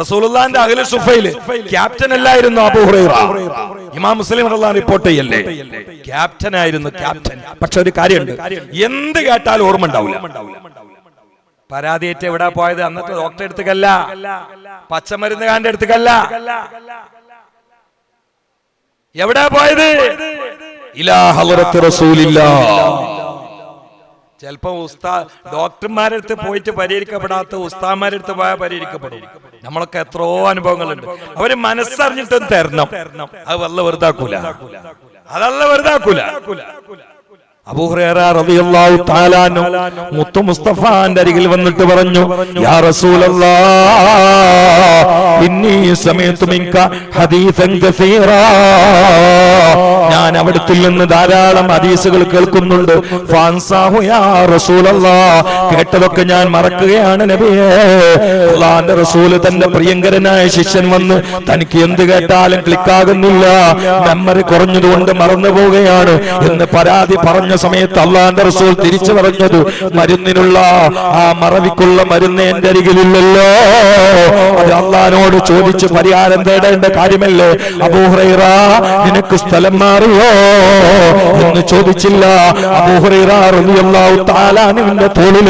റസൂലുള്ളാന്റെ അഖില സുഫയിൽ ക്യാപ്റ്റൻ അല്ലായിരുന്നു അബൂ ഹുറൈറ. ഇമാം മുസ്ലിം റസൂലുള്ളാഹി റിപ്പോർട്ട് ചെയ്യല്ലേ? ക്യാപ്റ്റൻ ആയിരുന്നു ക്യാപ്റ്റൻ. പക്ഷെ ഒരു കാര്യമുണ്ട്. എന്ത് കേട്ടാലും ഓർമ്മ ഉണ്ടാവില്ല പരാതിയേറ്റ് എവിടെ പോയത്? അന്നത്തെ ഡോക്ടറെ അടുത്തേക്കല്ല പച്ചമരുന്നുകാരന്റെ അടുത്തേക്കല്ല എവിടെ പോയത്? ഇലാ ഹളറത്ത് റസൂലില്ലാ. ചിലപ്പോ ഉസ്താ ഡോക്ടർമാരുടെ അടുത്ത് പോയിട്ട് പരിഹരിക്കപ്പെടാത്ത ഉസ്താമാരുടെ അടുത്ത് പോയാൽ പരിഹരിക്കപ്പെടും. നമ്മളൊക്കെ എത്രയോ അനുഭവങ്ങളുണ്ട്. അവർ മനസ്സറിഞ്ഞിട്ടും തരണം. അത് വല്ല വെറുതാക്കൂല. അതല്ല വെറുതാക്കൂല. മുസ്തഫാന്റെ അരികിൽ വന്നിട്ട് പറഞ്ഞു യാ ഇന്നി ഹദീസൻ ഞാൻ അവിടത്തിൽ നിന്ന് ധാരാളം ഹദീസുകൾ കേൾക്കുന്നുണ്ട്. കേട്ടതൊക്കെ ഞാൻ മറക്കുകയാണ് നബിയേ. റസൂൽ തന്റെ പ്രിയങ്കരനായ ശിഷ്യൻ വന്ന് തനിക്ക് എന്ത് കേട്ടാലും ക്ലിക്കാകുന്നില്ല മെമ്മറി കുറഞ്ഞതുകൊണ്ട് മറന്നു പോവുകയാണ് എന്ന് പരാതി പറഞ്ഞ സമയത്ത് അള്ളാന്റെ റസൂൽ തിരിച്ചു പറഞ്ഞത് മരുന്നിനുള്ള ആ മറവിക്കുള്ള മരുന്ന് എന്റെ അരികിലില്ലല്ലോ. അത് അള്ളഹാനോട് ചോദിച്ച് പരിഹാരം തേടേണ്ട കാര്യമല്ലേ? അബൂഹ്റൈറ നിനക്ക് സ്ഥലം മാറിയോ? എന്ന് ചോദിച്ചില്ല. അബൂഹ്റൈറ റളിയല്ലാഹു തആലാനുവിന്റെ തോളിൽ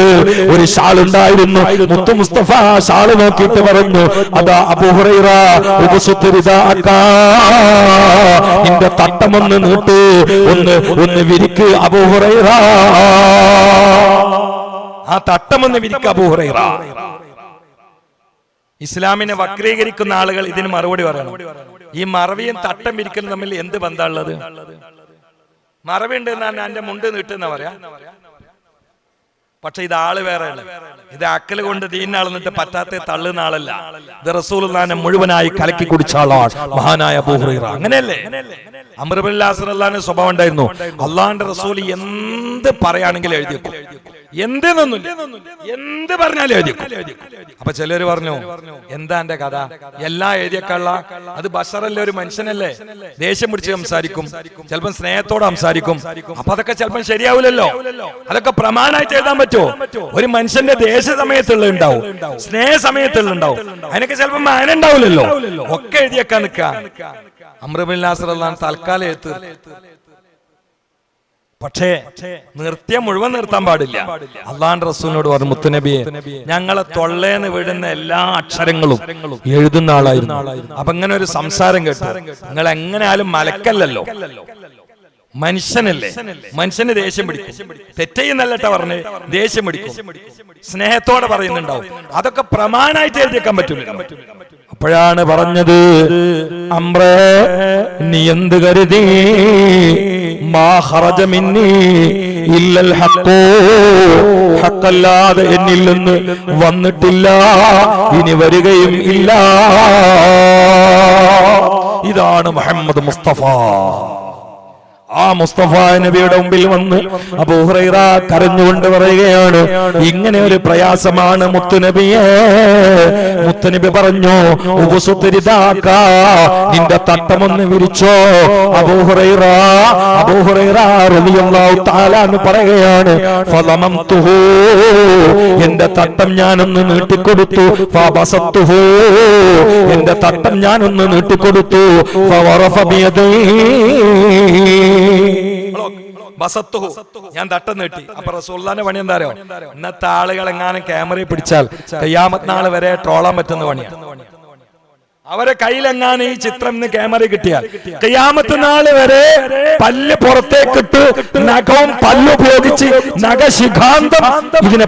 ഒരു ഷാൾ ഉണ്ടായിരുന്നു. മുത്തു മുസ്തഫ ഷാൾ നോക്കിയിട്ട് പറഞ്ഞു അതാ അബൂഹുറൈറ നിന്റെ തട്ടമൊന്ന് നീട്ടു ഒന്ന് ഒന്ന് വിരിക്ക്. ആ തട്ടമെന്ന് വിരിക്ക അബൂഹുറൈറ ഇസ്ലാമിനെ വക്രീകരിക്കുന്ന ആളുകൾ ഇതിന് മറുപടി പറയണം. ഈ മറവിയും തട്ടം വിരിക്കലും തമ്മിൽ എന്ത് ബന്ധമുള്ളത്? മറവി ഉണ്ട് എന്നാണ് എന്റെ മുണ്ട് നീട്ടുന്ന പറയാ? പക്ഷെ ഇത് ആൾ വേറെയാണ്. ഇത് അക്കൽ കൊണ്ട് തീന്ന ആളെന്നിട്ട് പറ്റാത്ത തള്ളുന്ന ആളല്ല. ഇത് റസൂലുള്ളാനെ മുഴുവനായി കലക്കി കുടിച്ച ആളാണ്. മഹാനായ ബുഹ്റീറ അങ്ങനെയല്ലേ? അമൃബുല്ലാസ്ലാന്റെ സ്വഭാവം ഉണ്ടായിരുന്നു. അള്ളാന്റെ റസൂൽ എന്ത് പറയുകയാണെങ്കിലും എഴുതി എന്തെന്നൊന്നുമില്ല എന്ത് പറഞ്ഞാലും അപ്പൊ ചിലര് പറഞ്ഞു എന്താ എന്റെ കഥ? എല്ലാം എഴുതിയേക്കള്ള അത് ബഷറല്ലേ ഒരു മനുഷ്യനല്ലേ? ദേഷ്യം പിടിച്ച് സംസാരിക്കും. ചിലപ്പം സ്നേഹത്തോടെ സംസാരിക്കും. അപ്പൊ അതൊക്കെ ചിലപ്പം ശരിയാവില്ലല്ലോ. അതൊക്കെ പ്രമാണമായിട്ട് എഴുതാൻ പറ്റുമോ? ഒരു മനുഷ്യന്റെ ദേഷ്യ സമയത്തുള്ള ഉണ്ടാവും സ്നേഹ സമയത്തുള്ള ഉണ്ടാവും അതിനൊക്കെ ചിലപ്പം മാന ഉണ്ടാവില്ലല്ലോ. ഒക്കെ എഴുതിയേക്കാൻ നിക്ക നാസർ തൽക്കാലം എഴുത്ത് പക്ഷേ നൃത്യം മുഴുവൻ നിർത്താൻ പാടില്ല. അള്ളാൻ റസൂലിനോട് പറഞ്ഞു മുത്തുനബിയെ ഞങ്ങളെ തൊള്ളേന്ന് വിടുന്ന എല്ലാ അക്ഷരങ്ങളും എഴുതുന്ന ആളായിരുന്നു. അപ്പൊ അങ്ങനെ ഒരു സംസാരം കേട്ടു. നിങ്ങൾ എങ്ങനെയാലും മലക്കല്ലല്ലോ. മനുഷ്യനല്ലേ? മനുഷ്യന് ദേഷ്യം പിടിക്കും. തെറ്റെയ്യുന്നല്ലട്ട പറഞ്ഞ് ദേഷ്യം പിടിക്കും. സ്നേഹത്തോടെ പറയുന്നുണ്ടാവും. അതൊക്കെ പ്രമാണായിട്ട് എഴുതിയേക്കാൻ പറ്റൂല അപ്പോഴാണ് പറഞ്ഞത് അമ്രേ നീ എന്ത് കരുതി? ഇല്ലൽ ഹഖൂ ഹക്കല്ലാതെ എന്നിൽ നിന്ന് വന്നിട്ടില്ല. ഇനി വരികയും ഇല്ല. ഇതാണ് മുഹമ്മദ് മുസ്തഫ. ആ മുസ്തഫ നബിയുടെ മുമ്പിൽ വന്ന് അബൂഹുറൈറ കരഞ്ഞുകൊണ്ട് പറയുകയാണ് ഇങ്ങനെ ഒരു പ്രയാസമാണ് മുത്തുനബിയെ മുത്തുനബി പറഞ്ഞു ഉപസുത്തരിതാക്ക നിന്റെ തട്ടമൊന്ന് വിരിച്ചോ. അബൂഹുറൈറ അബൂഹുറൈറ റളിയല്ലാഹു തആല എന്ന് പറയുകയാണ് ഫളമംതുഹു എന്റെ തട്ടം ഞാനൊന്ന് നീട്ടിക്കൊടുത്തു ഫബസത്തുഹു എന്റെ തട്ടം ഞാനൊന്ന് നീട്ടിക്കൊടുത്തു ഫവറഫ ബിയദൈഹി ഞാൻ തട്ടം നീട്ടി അപ്പൊ റസൂള്ളാന്റെ പണി എന്താ ഇന്നത്തെ ആളുകൾ എങ്ങാനും ക്യാമറയിൽ പിടിച്ചാൽ കയ്യാമത്ത് നാൾ വരെ ട്രോളാൻ പറ്റുന്ന പണിയാണ് അവരെ കയ്യിലെങ്ങാനും ഈ ചിത്രം ഇന്ന് ക്യാമറ കിട്ടിയാൽ കയ്യാമത്ത് നാൾ വരെ പല്ല് പുറത്തേക്കിട്ട് നഖവും പല്ല് ഉപയോഗിച്ച് നഖശിഖാന്തം ഇതിനെ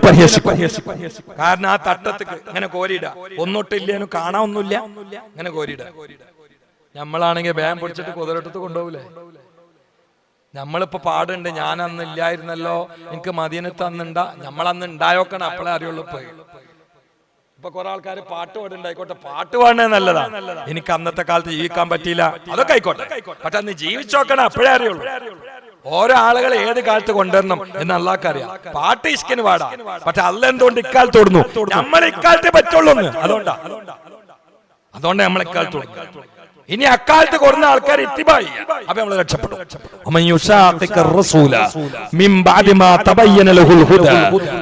കാരണം ആ തട്ടത്തേക്ക് ഇങ്ങനെ കോരിയിട. ഒന്നൊട്ടില്ലേനു കാണാൻ ഒന്നുമില്ല. ഇങ്ങനെ കോരിയിട. നമ്മളാണെങ്കിൽ വേഗം പിടിച്ചിട്ട് കുതിരട്ടത്ത് കൊണ്ടുപോകില്ലേ നമ്മളിപ്പോ പാടുണ്ട് ഞാൻ അന്ന് ഇല്ലായിരുന്നല്ലോ എനിക്ക് മദീനത്ത് അന്നുണ്ട നമ്മളന്ന് ഉണ്ടായോക്കണം അപ്പോഴേ അറിയുള്ളൂ ഇപ്പൊ. ഇപ്പൊ കുറെ ആൾക്കാർ പാട്ട് പാടുണ്ടായിക്കോട്ടെ പാട്ട് പാടുന്നത് നല്ലതാ. എനിക്ക് അന്നത്തെ കാലത്ത് ജീവിക്കാൻ പറ്റിയില്ല. അതൊക്കെ ആയിക്കോട്ടെ. പക്ഷെ അന്ന് ജീവിച്ചോക്കണം അപ്പോഴേ അറിയുള്ളൂ. ഓരോ ആളുകളെ ഏത് കാലത്ത് കൊണ്ടുവരണം എന്ന് അള്ളാഹ്ക്ക് അറിയാം. പാട്ട് ഇഷ്കിന് പാടാം. പക്ഷെ അല്ല എന്തുകൊണ്ട് ഇക്കാലത്ത് ഓടുന്നു നമ്മൾ ഇക്കാലത്തെ പറ്റുള്ളൂ. അതുകൊണ്ടാ. അതുകൊണ്ടാ. നമ്മൾ ഇക്കാലത്ത് തൊടുന്നു ഇനി അക്കാലത്ത് കൊടുന്ന ആൾക്കാർ ഇത്തിബായി അപ്പൊ നമ്മൾ രക്ഷപ്പെടും ومن يشاقق الرسول من بعد ما تبين له الهدى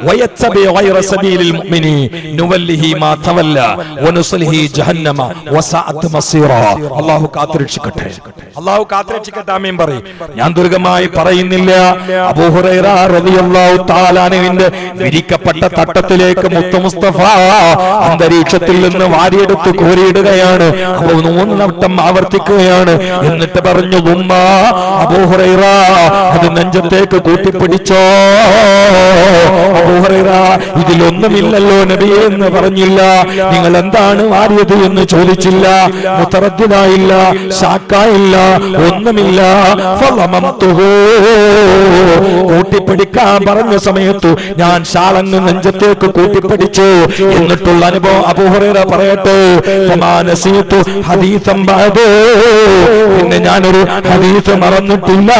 ويتبع غير سبيل المؤمنين نوله ما تولى ونصله جهنم وساءت مصيرا അള്ളാഹു കാത്തുരക്ഷിക്കട്ടെ അള്ളാഹു കാത്തുരക്ഷിക്കട്ടെ ആമീൻ പറയും ഞാൻ ദുർഗമായി പറയുന്നില്ല അബൂഹുറൈറ റളിയല്ലാഹു തആലാനുവിന്റെ വിരിക്കപ്പെട്ട തട്ടത്തിലേക്ക് മുത്ത മുസ്തഫ അന്തരീക്ഷത്തിൽ നിന്ന് വാരിയെടുത്ത് കോരിയിടുകയാണ് അപ്പൊ മൂന്ന് വട്ടം ആവർത്തിക്കുകയാണ്. എന്നിട്ട് പറഞ്ഞു ഉമ്മ അബൂഹുറൈറ അത് നെഞ്ചത്തേക്ക് കൂട്ടിപ്പിടിച്ചോ. അബൂഹുറൈറ ഇതിലൊന്നുമില്ലല്ലോ നബിയെ എന്ന് പറഞ്ഞില്ല. നിങ്ങൾ എന്താണ് മാറിയത് എന്ന് ചോദിച്ചില്ല. മുത്തറദ്ദിനായില്ല ഷാക്കായില്ല ഒന്നുമില്ല. കൂട്ടിപ്പിടിക്കാൻ പറഞ്ഞ സമയത്തു ഞാൻ ഷാളങ്ങ് നെഞ്ചത്തേക്ക് കൂട്ടിപ്പിടിച്ചു. എന്നിട്ടുള്ള അനുഭവം അബൂഹുറൈറ പറയട്ടെ. ഹദീസം ബഅദു. പിന്നെ ഞാനൊരു ഹദീസ് മറന്നിട്ടില്ല.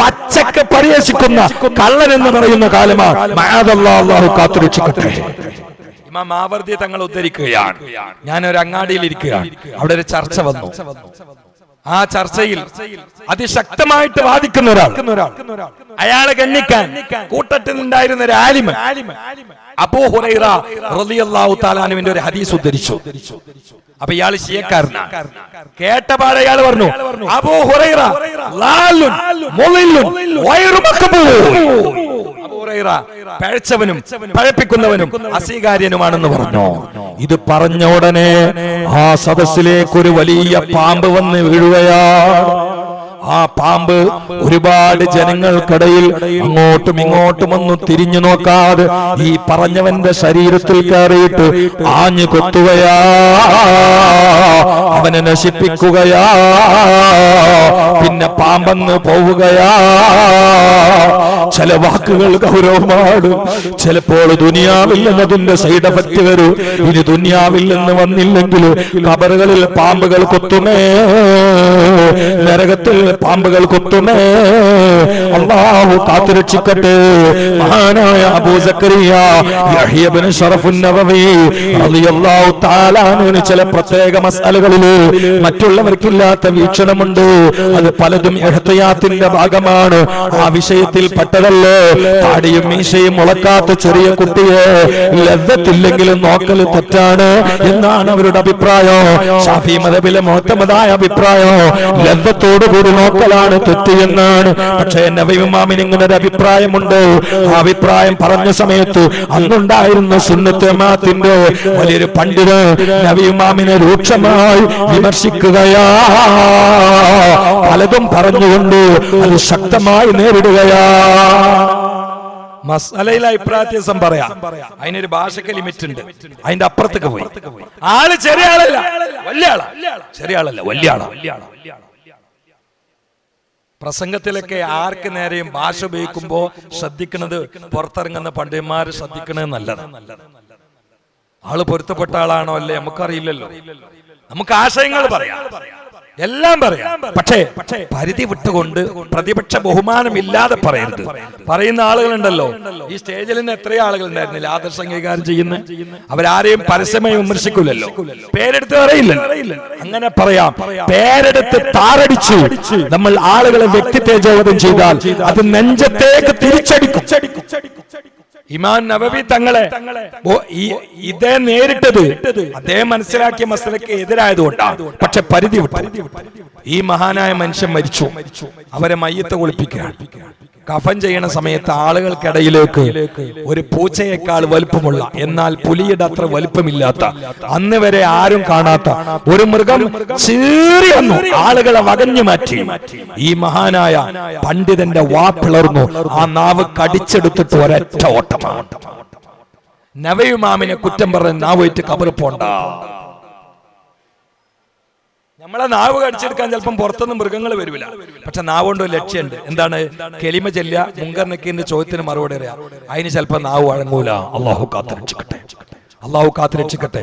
പച്ചക്ക് പരിഹസിക്കുന്ന കള്ളൻ എന്ന് പറയുന്ന കാലമാണ് അല്ലാഹു കാത്തുരക്ഷിക്കട്ടെ ഇമാം ആവർത്തി തങ്ങൾ ഉദ്ധരിക്കുകയാണ്. ഞാൻ ഒരു അങ്ങാടിയിൽ ഇരിക്കുകയാണ്. അവിടെ ഒരു ചർച്ച വന്നു. ആ ചർച്ചയിൽ അതിശക്തമായിട്ട് വാദിക്കുന്ന ഒരാൾ. അയാളെ ഗണ്ണിക്കാൻ കൂട്ടത്തിൽ ഉണ്ടായിരുന്ന ഒരു ആലിമ അബൂ ഹുറൈറ റളിയല്ലാഹു തആലാനുവിന്റെ ഒരു ഹദീസ് ഉദ്ധരിച്ചു. അപ്പൊ ഇയാൾ ശിയക്കാരനാണ് കേട്ടപാടെ ഇയാൾ പറഞ്ഞു അബൂ ഹുറൈറ ലാലുൻ മുളില്ലുൻ വയറു മഖബൂൽ അബൂ ഹുറൈറ പഴച്ചവനും പഴപ്പിക്കുന്നവനും അസ്വീകാര്യനുമാണെന്ന് പറഞ്ഞു. ഇത് പറഞ്ഞ ഉടനെ ആ സദസ്സിലേക്ക് ഒരു വലിയ പാമ്പ് വന്ന് വീഴുകയാണ് ആ പാമ്പ് ഒരുപാട് ജനങ്ങൾക്കിടയിൽ അങ്ങോട്ടും ഇങ്ങോട്ടും ഒന്നും തിരിഞ്ഞു നോക്കാതെ ഈ പറഞ്ഞവന്റെ ശരീരത്തിൽ കയറിയിട്ട് ആഞ്ഞു കൊത്തുകയാ. അവനെ നശിപ്പിക്കുകയാ. പിന്നെ പാമ്പെന്ന് പോവുകയാ. ചില വാക്കുകൾ ഗൗരവമാണ്. ചിലപ്പോൾ ദുനിയാവിൽ നിന്നതിന്റെ സൈഡ് എഫക്റ്റ് വരും. ഇനി ദുനിയാവിൽ നിന്ന് വന്നില്ലെങ്കിൽ കബറുകളിൽ പാമ്പുകൾ കൊത്തുമേ. നരകത്തിൽ പാമ്പുകൾ കൊത്തുമേ. അള്ളാഹു കാത്തുരക്ഷിക്കട്ടെ. മഹാനായ ചില പ്രത്യേക മസാലകളിൽ മറ്റുള്ളവർക്കില്ലാത്ത വീക്ഷണമുണ്ട്. അത് പലതും ഭാഗമാണ്. ആ വിഷയത്തിൽ പെട്ടതല്ലേ താടിയും മീശയും മുളക്കാത്ത ചെറിയ കുട്ടിയെ ലദ്ദത്തില്ലെങ്കിലും നോക്കൽ തെറ്റാണ് എന്നാണ് അവരുടെ അഭിപ്രായം. ഷാഫി മതബിലെ മോത്തമതായ അഭിപ്രായം. ലദ്ദത്തോടുകൂടി നോക്കലാണ് തെറ്റ് എന്നാണ്. പക്ഷേ നബിമാമിന് ഇങ്ങനെ ഒരു അഭിപ്രായമുണ്ട്. ആ അഭിപ്രായം പറഞ്ഞ സമയത്ത് അന്നുണ്ടായിരുന്ന സുന്നത്തമാത്തിന്റെ വലിയൊരു പണ്ഡിത് നബിമാമിനെ രൂക്ഷമായി വിമർശിക്കുകയാ. പലതും പറഞ്ഞുകൊണ്ട് അത് ശക്തമായി നേരിടുകയാ. മസാലയിൽ അഭിപ്രായത്യാസം പറയാം. അതിനൊരു ഭാഷക്ക് ലിമിറ്റ് ഉണ്ട് അതിന്റെ അപ്പുറത്തേക്ക് പോയി. ആൾ ചെറിയ ആളല്ല. വലിയ ആളാ. ചെറിയ ആളല്ല വലിയ ആളാ. പ്രസംഗത്തിലൊക്കെ ആർക്ക് നേരെയും ഭാഷ ഉപയോഗിക്കുമ്പോ ശ്രദ്ധിക്കുന്നത് പുറത്തിറങ്ങുന്ന പണ്ഡിതന്മാർ ശ്രദ്ധിക്കണത് നല്ലത് ആൾ പൊരുത്തപ്പെട്ട ആളാണോ അല്ലേ? നമുക്കറിയില്ലല്ലോ. നമുക്ക് ആശയങ്ങൾ പറയാം. എല്ലാം പറയാം. പക്ഷേ പരിധി വിട്ടുകൊണ്ട് പ്രതിപക്ഷ ബഹുമാനം ഇല്ലാതെ പറയരുത്. പറയുന്ന ആളുകളുണ്ടല്ലോ. ഈ സ്റ്റേജിൽ നിന്ന് എത്രയോ ആളുകൾ ഉണ്ടായിരുന്നില്ല ആദർശ അംഗീകാരം ചെയ്യുന്ന. അവരാരെയും പരസ്യമായി വിമർശിക്കില്ലല്ലോ പേരെടുത്ത് പറയില്ല അങ്ങനെ പറയാം. പേരെടുത്ത് താരടിച്ചു നമ്മൾ ആളുകളെ വ്യക്തി തേജോവധം ചെയ്താൽ അത് നെഞ്ചത്തേക്ക് തിരിച്ചടിക്കും. ഇമാൻ നബവി തങ്ങളെ ഇതേ നേരിട്ടത് അദ്ദേഹം മനസ്സിലാക്കിയ മസലക്ക് എതിരായതുകൊണ്ടാണ്. പക്ഷെ പരിധി വിട്ടു. ഈ മഹാനായ മനുഷ്യൻ മരിച്ചു. അവരെ മയ്യത്തെ കുളിപ്പിക്കുകയാണ്. കഫൻ ചെയ്യണ സമയത്ത് ആളുകൾക്കിടയിലേക്ക് ഒരു പൂച്ചയേക്കാൾ വലുപ്പമുള്ള എന്നാൽ പുലിയുടെ അത്ര വലുപ്പമില്ലാത്ത അന്ന് വരെ ആരും കാണാത്ത ഒരു മൃഗം ചീറിയെന്നു ആളുകളെ വകഞ്ഞു മാറ്റി. ഈ മഹാനായ പണ്ഡിതന്റെ വാ പിളർന്നു ആ നാവ് കടിച്ചെടുത്തിട്ട് ഒരൊറ്റ ഓട്ടമാണ് നവയുമാമിനെ കുറ്റം പറഞ്ഞ് നാവ് കബറ് പോണ്ട. നമ്മളെ നാവ് കടിച്ചെടുക്കാൻ ചിലപ്പം പുറത്തുനിന്ന് മൃഗങ്ങൾ വരില്ല പക്ഷെ നാവുകൊണ്ട് ഒരു ലക്ഷ്യമുണ്ട്. എന്താണ്? കെളിമ ചെല്ല മുങ്കർ നക്കീന്റെ ചോദ്യത്തിന് മറുപടി അറിയാം അതിന് ചിലപ്പോൾ നാവ് വഴങ്ങൂല. അള്ളാഹു കാത്തുരക്ഷിക്കട്ടെ. അള്ളാഹു കാത്തുരക്ഷിക്കട്ടെ.